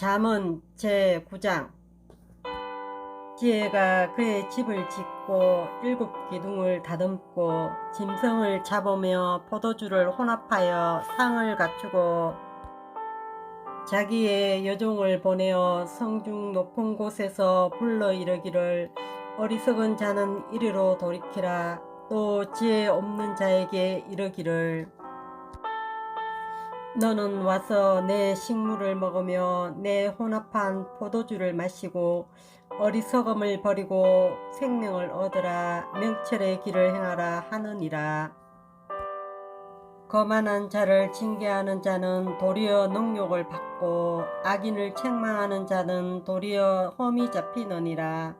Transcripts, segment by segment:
잠언 제9장. 지혜가 그의 집을 짓고 일곱 기둥을 다듬고 짐승을 잡으며 포도주를 혼합하여 상을 갖추고 자기의 여종을 보내어 성중 높은 곳에서 불러 이르기를 어리석은 자는 이리로 돌이키라. 또 지혜 없는 자에게 이르기를 너는 와서 내 식물을 먹으며 내 혼합한 포도주를 마시고 어리석음을 버리고 생명을 얻으라 명철의 길을 행하라 하느니라. 거만한 자를 징계하는 자는 도리어 능욕을 받고 악인을 책망하는 자는 도리어 험이 잡히느니라.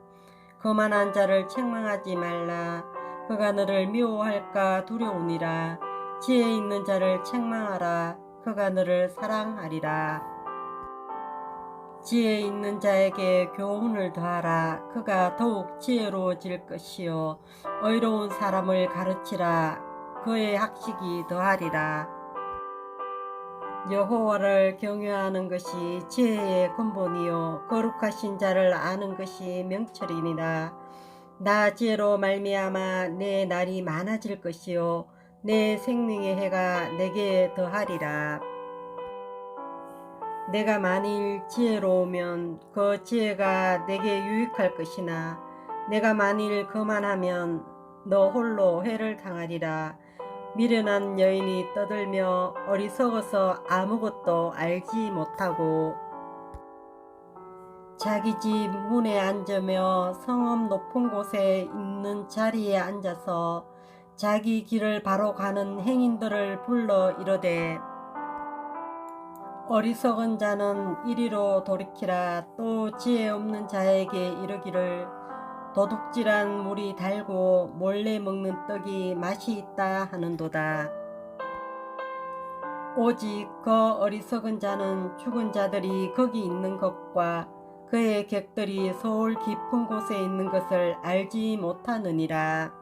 거만한 자를 책망하지 말라. 그가 너를 미워할까 두려우니라. 지혜 있는 자를 책망하라. 그가 너를 사랑하리라. 지혜 있는 자에게 교훈을 더하라. 그가 더욱 지혜로워질 것이요. 의로운 사람을 가르치라. 그의 학식이 더하리라. 여호와를 경외하는 것이 지혜의 근본이요 거룩하신 자를 아는 것이 명철이니라. 나 지혜로 말미암아 내 날이 많아질 것이요 내 생명의 해가 내게 더하리라. 내가 만일 지혜로우면 그 지혜가 내게 유익할 것이나 내가 만일 거만하면 너 홀로 해를 당하리라. 미련한 여인이 떠들며 어리석어서 아무것도 알지 못하고 자기 집 문에 앉으며 성읍 높은 곳에 있는 자리에 앉아서 자기 길을 바로 가는 행인들을 불러 이르되 어리석은 자는 이리로 돌이키라 또 지혜 없는 자에게 이르기를 도둑질한 물이 달고 몰래 먹는 떡이 맛이 있다 하는도다. 오직 그 어리석은 자는 죽은 자들이 거기 있는 것과 그의 객들이 서울 깊은 곳에 있는 것을 알지 못하느니라.